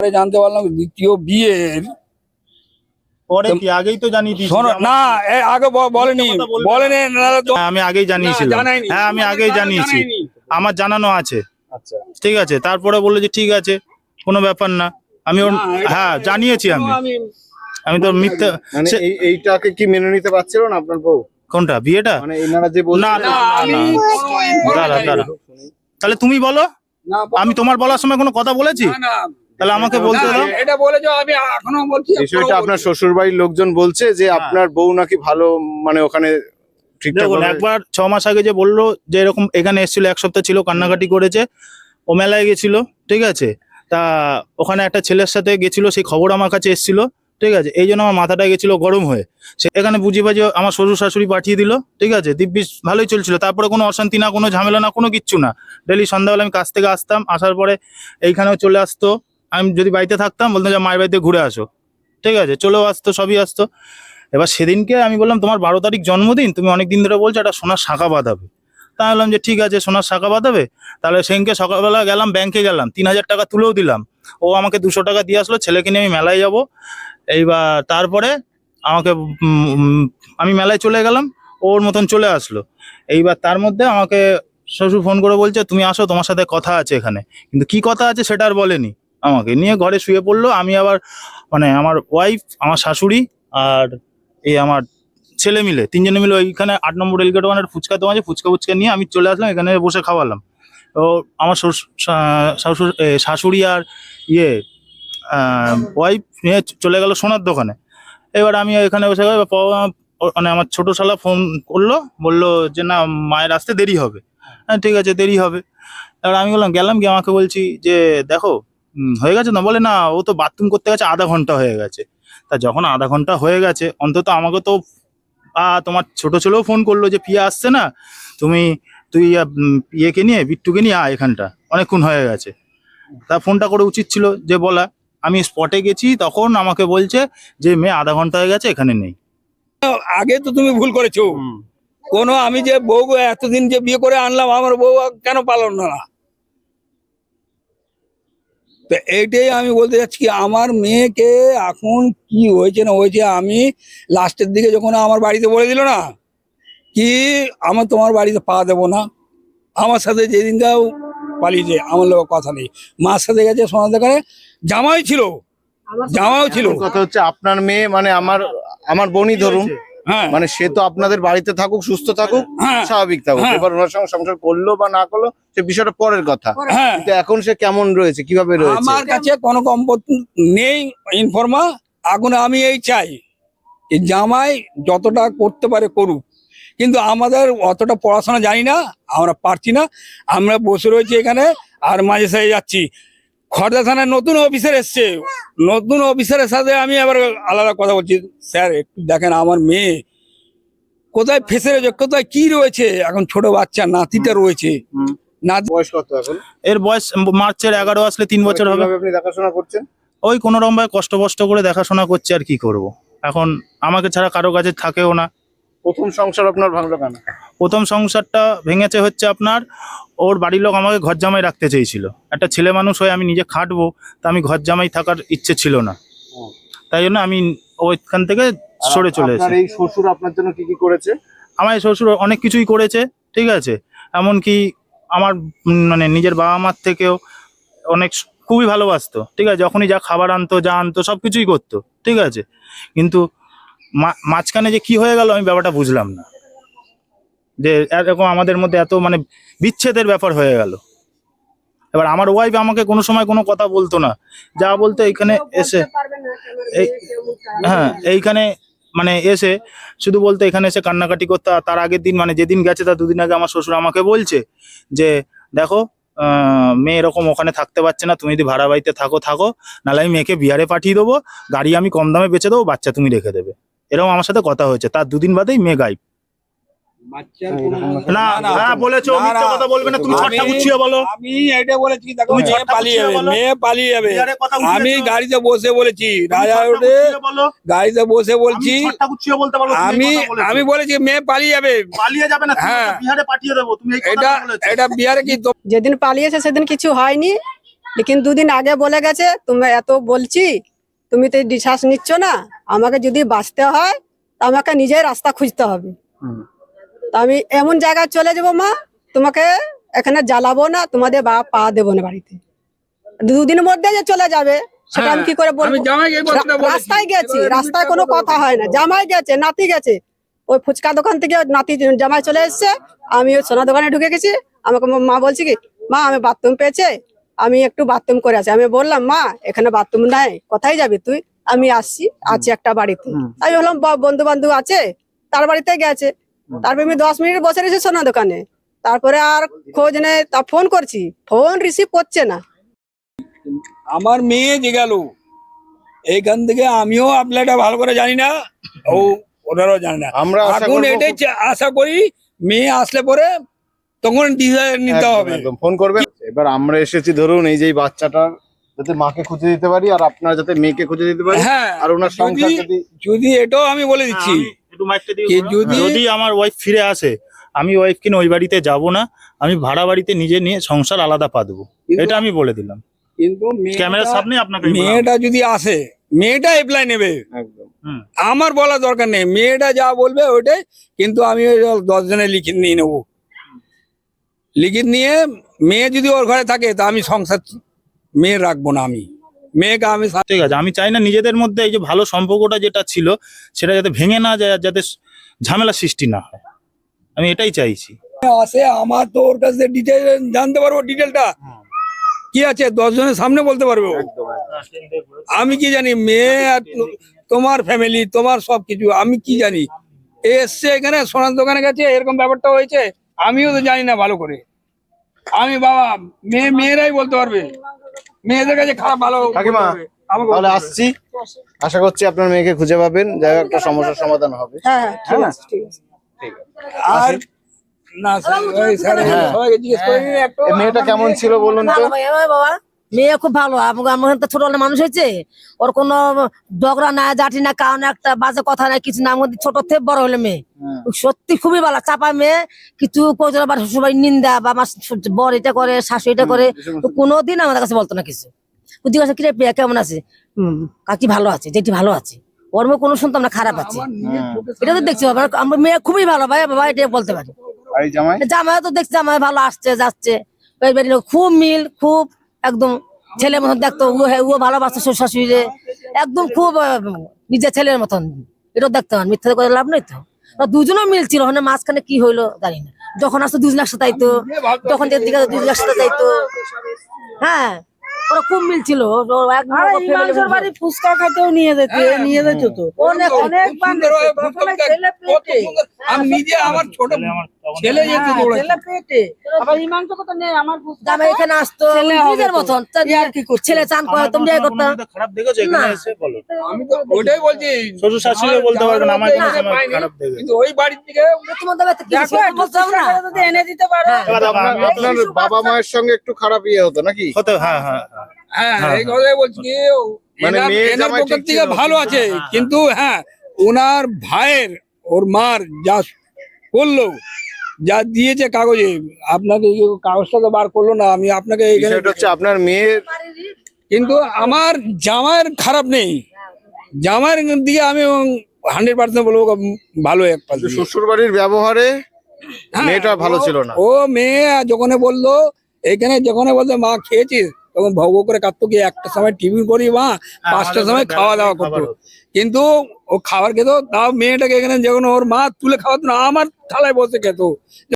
পরে জানতে পারলাম দ্বিতীয় বিয়ের পরে কি? আগেই তো জানিয়ে দিয়েছি শোনো যে আমার- না আগে বলেনি। কথা বলবে না। বলেনি হ্যাঁ, আমি আগেই জানিয়েছিলাম। হ্যাঁ আমি আগেই জানিয়েছি। আমার জানানো আছে। আচ্ছা। ঠিক আছে তারপরে বলল যে ঠিক আছে কোনো ব্যাপার না। আমি হ্যাঁ জানিয়েছি আমি। আমি আমি তো মিথ্যে মানে এইটাকে কি মেনে নিতে পারছিল না আপনার বউ? কোনটা বিয়েটা? মানে এনারা যে না, না, না। দাঁড়া, দাঁড়া। তাহলে তুমি বলো। আমি তোমার বলার সময় কোনো কথা বলেছি? না, না, তাহলে আমাকে বলতে দাও। এটা বলেছ আমি এখনও বলছি বিষয়টা আপনার। শ্বশুর বাড়ির লোকজন বলছে যে হ্যাঁ। আপনার বউ নাকি ভালো মানে ওখানে ঠিকঠাক দেখুন একবার ছ মাস আগে যে বলল যে এরকম এখানে এসেছিল এক সপ্তাহ ছিল কান্নাকাটি করেছে ও মেলায় গেছিল ঠিক আছে? তা ওখানে একটা ছেলের সাথে গেছিল সেই খবর আমার কাছে এসেছিল ঠিক আছে? এই জন্য আমার মাথাটা গেছিল গরম হয়ে। সে এখানে বুঝি বাজি আমার শ্বশুর শাশুড়ি পাঠিয়ে দিল ঠিক আছে? দিব্যি ভালোই চলছিল তারপরে কোনো অশান্তি না কোনো ঝামেলা না কোনো কিচ্ছু না। ডেলি সন্ধ্যাবেলা আমি কাজ থেকে আসতাম আসার পরে এইখানেও চলে আসতো আমি যদি বাড়িতে থাকতাম, বলতাম যে মায়ের বাড়িতে ঘুরে আসো। ঠিক আছে, চলেও আসতো, সবই আসতো। এবার সেদিনকে আমি বললাম, তোমার বারো তারিখ জন্মদিন, তুমি অনেক দিন ধরে বলছো একটা সোনার শাখা বাঁধাবে। তা বললাম যে, ঠিক আছে, সোনার শাখা বাঁধাবে। তাহলে সেদিনকে সকালবেলা গেলাম ব্যাংকে গেলাম, তিন হাজার টাকা তুলেও দিলাম। ও আমাকে দুশো টাকা দিয়ে আসলো, ছেলেকে নিয়ে আমি মেলায় যাব। এইবার তারপরে আমাকে আমি মেলায় চলে গেলাম, ওর মতন চলে আসলো। এইবার তার মধ্যে আমাকে শ্বশুর ফোন করে বলছে, তুমি আসো, তোমার সাথে কথা আছে এখানে। কিন্তু কি কথা আছে সেটা আর বলেনি। আমাকে। নিয়ে ঘরে শুয়ে পড়ল, আমি আবার মানে আমার ওয়াইফ আমার শাশুড়ি আর এই আমার ছেলে মিলে, তিনজনে মিলে ওইখানে আট নম্বর রেলগেট ওয়ানের ফুচকা দোকান আছে ফুচকা ফুচকা নিয়ে আমি চলে আসলাম, এখানে বসে খাওয়ালাম। তো আমার শ্বশ- শা- শাশুড়ি আর ইয়ে ওয়াইফ নিয়ে চলে গেল সোনার দোকানে। এবার আমি এখানে বসে মানে আমার ছোট শালা ফোন করল, বলল যে না, মায়ের আসতে দেরি হবে। হ্যাঁ ঠিক আছে, দেরি হবে। এবার আমি বললাম, গেলাম, গিয়ে আমাকে বলছি যে, দেখো হয়ে গেছে? না বলে না ও তো বাথরুম করতে গেছে আধা ঘণ্টা হয়ে গেছে। তা যখন আধা ঘণ্টা হয়ে গেছে অন্তত আমাকে তো আ তোমার ছোট ছেলেও ফোন করল যে পিয়া আসছে না? তুমি তুই ইয়েকে নিয়ে বিট্টুকে নিয়ে আয় এখানটা। অনেকক্ষণ হয়ে গেছে। তা ফোনটা করে উচিত ছিল যে বলা আমি স্পটে গেছি তখন আমাকে বলছে যে মেয়ে আধা ঘণ্টা হয়ে গেছে এখানে নেই। আগে তো তুমি ভুল করেছ। কোনো আমি যে বউ এতদিন যে বিয়ে করে আনলাম আমার বউ কেন পালন না? তো এইটাই আমি বলতে চাচ্ছি কি আমার মেয়েকে এখন কি হয়েছে না হয়েছে আমি লাস্টের দিকে যখন আমার বাড়িতে বলে দিল না কি আমার তোমার বাড়িতে পা দেবো না আমার সাথে যেদিনকাও পালিয়েছে আমার লোক কথা নেই মার সাথে গেছে সোনার দোকানে জামাই ছিল জামাও ছিল। কথা হচ্ছে আপনার মেয়ে মানে আমার আমার বোনই ধরুন মানে সে তো আপনাদের বাড়িতে থাকুক সুস্থ থাকুক হ্যাঁ। স্বাভাবিক থাকুক। হ্যাঁ। এবার ওনার সঙ্গে সংসার করল বা না করল সে বিষয়টা পরের কথা। হ্যাঁ কিন্তু এখন সে কেমন রয়েছে কীভাবে রয়েছে? আমার কাছে কোনো সম্পত্তি নেই ইনফরমা এখন আমি এই চাই জামাই যতটা করতে পারে করুক। কিন্তু আমাদের অতটা পড়াশোনা জানি না আমরা পারছি না। আমরা বসে রয়েছি এখানে আর মাঝে সাঝে যাচ্ছি। খড়দা থানায় নতুন অফিসার এসছে। নতুন অফিসারের সাথে আমি আবার আলাদা কথা বলছি। স্যার একটু দেখেন আমার মেয়ে কোথায় ফেসে রয়েছে কোথায় কি রয়েছে? এখন ছোট বাচ্চা নাতিটা রয়েছে। বয়স কত এখন? এর বয়স মার্চের এগারো আসলে তিন বছর হবে। আপনি দেখাশোনা করছেন? ওই কোনো রকম ভাবে কষ্ট কষ্ট করে দেখাশোনা করছে আর কি করব। এখন আমাকে ছাড়া কারও কাছে থাকেও না। প্রথম সংসার আপনার ভাঙলো কেন? প্রথম সংসারটা ভেঙেছে হচ্ছে আপনার ওর বাড়ির লোক আমাকে ঘর জামাই রাখতে চেয়েছিল। একটা ছেলে মানুষ হয়ে আমি নিজে খাটবো তা আমি ঘর জামাই থাকার ইচ্ছে ছিল না। তাই জন্য আমি ওইখান থেকে সরে চলে এসেছি। এই শ্বশুর আপনার জন্য কি কি করেছে? আমার এই শ্বশুর অনেক কিছুই করেছে ঠিক আছে? এমনকি আমার মানে নিজের বাবা মার থেকেও অনেক খুবই ভালোবাসতো ঠিক আছে? যখনই যা খাবার আনতো যা আনতো সব কিছুই করতো ঠিক আছে? কিন্তু মাঝখানে যে কি হয়ে গেল আমি ব্যাপারটা বুঝলাম না। যে এরকম আমাদের মধ্যে এত মানে বিচ্ছেদের ব্যাপার হয়ে গেল। এবার আমার ওয়াইফ আমাকে কোনো সময় কোনো কথা বলতো না। যা বলতো এইখানে এসে হ্যাঁ এইখানে মানে এসে শুধু বলতে এখানে এসে কান্নাকাটি করতে। তার আগের দিন মানে যেদিন গেছে তার দুদিন আগে আমার শ্বশুর আমাকে বলছে যে, দেখো মেয়ে এরকম ওখানে থাকতে পারছে না। তুমি যদি ভাড়া বাড়িতে থাকো থাকো। নাহলে আমি মেয়েকে বিহারে পাঠিয়ে দেবো। গাড়ি আমি কম দামে বেচে দেবো। বাচ্চা তুমি রেখে দেবে। এরকম আমার সাথে কথা হয়েছে। তার দুদিন বাদেই মেয়ে গাইব না হ্যাঁ বলেছ মিথ্যা কথা বলবে না তুমি আমি- গুছিয়ে বলো। আমি এটা বলেছি দেখো মেয়ে পালিয়ে যাবে মেয়ে পালিয়ে যাবে। আমি গাড়িতে বসে বলেছি তুমি রাজা রোডে গাড়িতে বসে বলছি আমি আমি বলেছ। মেয়ে পালিয়ে যাবে। পালিয়ে যাবে না হ্যাঁ। বিহারে পাঠিয়ে দেবো তুমি এটা এটা বিহারে কি যেদিন পালিয়েছে সেদিন কিছু হয়নি। লেকিন দুদিন আগে বলে গেছে তুমি এত বলছি তুমি তো ডিসাস নিচ্ছ না আমাকে যদি বাঁচতে হয় তা আমাকে নিজেই রাস্তা খুঁজতে হবে। তা আমি এমন জায়গায় চলে যাব মা তোমাকে এখানে জ্বালাবো না তোমাদের বা পা দেবো না বাড়িতে। দুদিনের মধ্যে যে চলে যাবে সেটা আমি কি করে হ্যাঁ, বলব। রাস্তায় গেছি রাস্তায় কোনো কথা হয় না। জামাই গেছে নাতি গেছে। ওই ফুচকা দোকান থেকে নাতি জামাই চলে এসেছে আমি ওই সোনা দোকানে ঢুকে গেছি আমাকে মা বলছি কি মা আমি বাথরুম পেয়েছে আমি একটু বাথরুম করে আছি আমি বললাম মা এখানে বাথরুম নাই কোথায় যাবি তুই? আমি আসছি আছি একটা বাড়িতে। আমি বললাম বন্ধু বান্ধব আছে তার বাড়িতে গেছে। তারপরে আমি দশ মিনিট বসে রয়েছি সোনা দোকানে। তারপরে আর খোঁজ নেই তা ফোন করছি। ফোন রিসিভ করছে না। আমার মেয়ে যে গেল এইখান থেকে আমিও আপনারটা ভালো করে জানি না ও ওনারাও জানে না। আমরা এখন এটাই আশা করি মেয়ে আসলে পরে তখন ডিসিশন নিতে হবে। একদম। ফোন করবেন। এবার আমরা এসেছি ধরুন এই যে এই বাচ্চাটার যাতে মাকে খুঁজে দিতে পারি আর আপনার যাতে মেয়েকে খুঁজে দিতে পারি হ্যাঁ আর ওনার সংসার যদি- যদি এটাও আমি বলে দিচ্ছি একটু মাইকটা দিয়ে যদি- যদি আমার ওয়াইফ ফিরে আসে আমি ওয়াইফ কিনে ওই বাড়িতে যাব না আমি ভাড়া বাড়িতে নিজে নিয়ে সংসার আলাদা পা দেবো। এটা আমি বলে দিলাম। কিন্তু ক্যামেরার সামনে আপনাকে মেয়েটা যদি আসে মেয়েটা এপ্লাই নেবে। একদম। আমার বলা দরকার নেই। মেয়েটা যা বলবে ওইটাই কিন্তু আমি ওই দশ জনের লিখিত নিয়ে নেব। লিখিত নিয়ে মেয়ে যদি ওর ঘরে থাকে তা আমি সংসার মেয়ে রাখব না আমি। মেয়েকে আমি ঠিক আছে আমি চাই না নিজেদের মধ্যে এই যে ভালো সম্পর্কটা যেটা ছিল সেটা যাতে ভেঙে না যায় আর যাতে ঝামেলা সৃষ্টি না হয়। আমি এটাই চাইছি। আসে আমার তো ওর কাছে ডিটেল জানতে পারব ডিটেলটা কি আছে? দশ জনের সামনে বলতে পারব? আমি কি জানি মেয়ে আর তোমার ফ্যামিলি তোমার সব কিছু আমি কি জানি? এসছে এখানে সোনার দোকানে গেছে এরকম ব্যাপারটা হয়েছে। আমিও তো জানি না ভালো করে। আমি বাবা মেয়ে মেয়েরাই বলতে পারবে। মেয়েদের কাছে খারাপ ভালো কাকিমা, তাহলে আসছি। আশা করছি আপনার মেয়েকে খুঁজে পাবেন। যাই হোক একটা সমস্যার সমাধান হবে। হ্যাঁ হ্যাঁ ঠিক আছে আর না স্যার হ্যাঁ। সবাইকে জিজ্ঞেস করে নিন একটু। এই মেয়েটা কেমন ছিল বলুন তো? বাবা। মেয়ে খুব ভালো আমার তো ছোটবেলা মানুষ হয়েছে। ওর কোনো ডগরা না জাটি না কারণ একটা বাজে কথা না কিছু না আমাদের ছোট থেকে বড় হলে মেয়ে। হ্যাঁ। সত্যি খুবই ভালো চাপা মেয়ে কিছু কোথাও আবার সবাই নিন্দা বা আমার বর এটা করে শাশু এটা করে কোনোদিন আমাদের কাছে বলতো না কিছু। জিজ্ঞাসা কিরে প্রিয়া কেমন আছে? হম। কাকি ভালো আছে যেটি ভালো আছে। ওর মেয়ে কোনো শুনতাম না খারাপ আছে। চোখের এটা তো দেখছি বাবা আমার মেয়ে খুবই ভালো ভাই বাবা এটা বলতে পারি। জামাই? জামাই তো দেখছি জামাই ভালো আসছে যাচ্ছে। খুব মিল খুব একদম ছেলের মতন দেখতো ও হ্যাঁ, ও ভালোবাসতো শ্বশুর শাশুড়ি একদম খুব নিজের ছেলের মতন এটাও দেখতে হয় মিথ্যা করে লাভ নেই তো দুজনও মিলছিল ওখানে মাঝখানে কি হইল জানি না যখন আসতো দুজন একসাথে আইতো তখন যেদিকে দুজন একসাথে যাইতো হ্যাঁ ওরা খুব মিল ছিল ও এক family বাড়ি ফুচকা খাইতেও নিয়ে যেতে নিয়ে যেত তো। অনেক অনেক। আমি নিজে আমার ছোট ছেলে হ্যাঁ, ছেলে পেটে। আবার ইমাংস কথা নেই আমার ফুচকা এখানে আসতো নিজের মতন। ইয়ার কি করছে? ছেলে চান করে তুমি যাই করতাম খারাপ দেখেছ এখানে এসে বলো। আমি তো ওটাই বলছি শ্বশুর শাশুড়িও বলতে পারবে না, আমার কোনো সময় খারাপ দেখেছে। কিন্তু ওই বাড়ির থেকে তোমাদের বাড়িতে কি দেখো একটু না? যদি এনে দিতে পারো। হ্যাঁ। আপনার আপনার বাবা মায়ের সঙ্গে একটু খারাপ ইয়ে হতো নাকি? হতে হ্যাঁ হ্যাঁ। হ্যাঁ। হ্যাঁ এই কথাই বলছি কি, মানে এনার- পক্ষের থেকে ভালো কিন্তু- আছে কিন্তু হ্যাঁ ওনার ভাইয়ের ওর মার যা করল যা দিয়েছে কাগজে আপনাকে কাগজটা তো বার করল না আমি আপনাকে এখানে হচ্ছে আপনার মেয়ের কিন্তু আমার জামার খারাপ নেই। জামার দিকে আমি হান্ড্রেড পার্সেন্ট বলব ভালো এক। শ্বশুর বাড়ির ব্যবহারে হ্যাঁ, মেয়েটা ভালো ছিল না। ও মেয়ে যখন বলল এখানে যখন বলতো মা খেয়েছিস? তখন ভগ করে কাঁদতো কি একটা সময় টিফিন করি মা পাঁচটার সময় খাওয়া দাওয়া করতো। কিন্তু ও খাবার খেত তাও মেয়েটাকে এখানে যখন ওর মা তুলে খাওয়াতো না আমার থালায় বসে খেত।